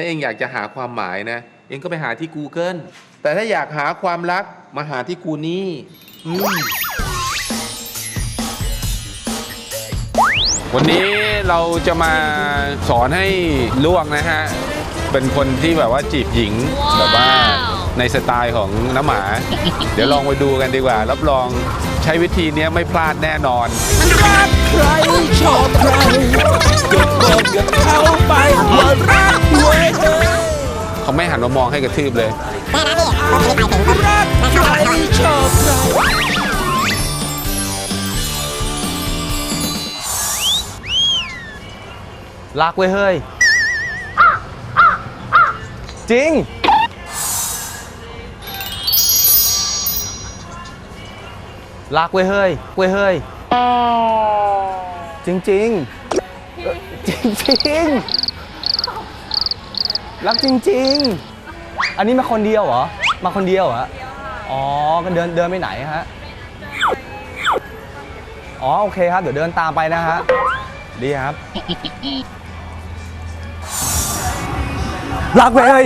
ถ้าเองอยากจะหาความหมายนะ เองก็ไปหาที่ Google แต่ถ้าอยากหาความรักมาหาที่กูนี่อืมวันนี้เราจะมาสอนให้ล่วงนะฮะ เป็นคนที่แบบว่าจีบหญิงแบบว่าในสไตล์ของน้ำหมา เดี๋ยวลองไปดูกันดีกว่า รับรองใช้วิธีเนี้ยไม่พลาดแน่นอนรักใคร เขาไม่หันมามองให้กระทืบเลยรักใครชอบใครรักเว้ยเฮ้ย จริง รักเว้ยเฮ้ยเว้ยเฮ้ย จริงจริงๆเอ่อจริงจริงๆ รักจริง ๆ อันนี้มาคนเดียวเหรอ มาคนเดียวเหรอ อ๋อก็เดินเดินไปไหนฮะ อ๋อ โอเคครับ เดี๋ยวเดินตามไปนะฮะ ดีครับ รักไปเลย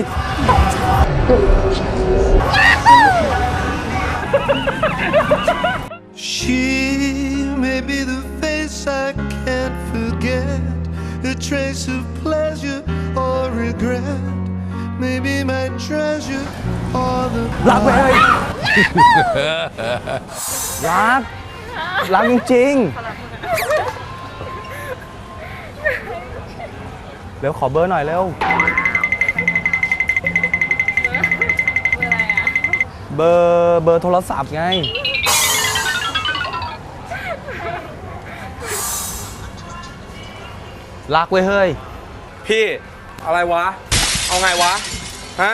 She may be the face I can't forget, a trace of pleasure or regret. Maybe my treasure or the รักไปเลยรัก รักจริงๆเร็วขอเบอร์หน่อยเร็ว เบอร์เบอร์โทรศัพท์ไง รักเว้ยเฮ้ย พี่ อะไรวะ เอาไงวะ ฮะ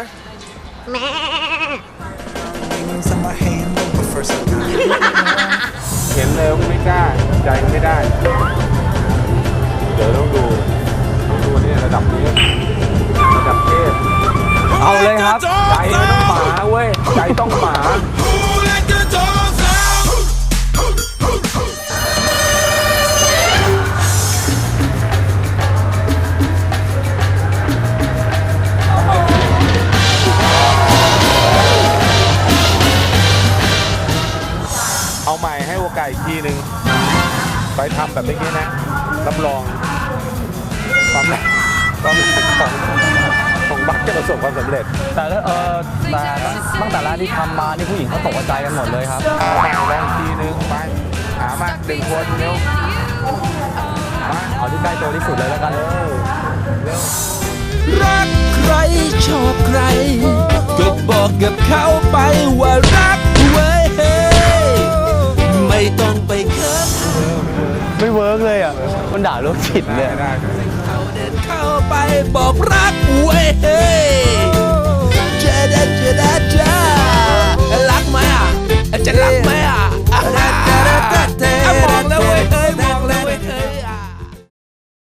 เห็นเลยว่าไม่กล้าใจก็ไม่ได้ เดี๋ยวต้องดูต้องดูนี่ระดับนี้ระดับเทพเอาเลยครับ ใจมันต้องหมาเว้ย ใจต้องหมา เอาใหม่ให้โอกาสอีกทีหนึ่งไปทำแบบเมื่อกี้นะรับรองความรักความรักของของบัคจะประสบความสำเร็จ แต่ละเออแต่ตั้งแต่แรกที่ทำมานี่ผู้หญิงเขาตกใจกันหมดเลยครับเอาใหม่ลองอีกทีหนึ่งไปหามาหนึ่งคนเร็วมาเอาที่ใกล้ตัวที่สุดเลยแล้วกันเออเร็วรักใครชอบใคร ก็บอกกับเขาไปว่ารักเว้ยไม่ ต้องไปเคินไม่เวิร์กเลยอะ มันด่าโรคจิตเลย เขาเดินเข้าไปบอกรักเว้ย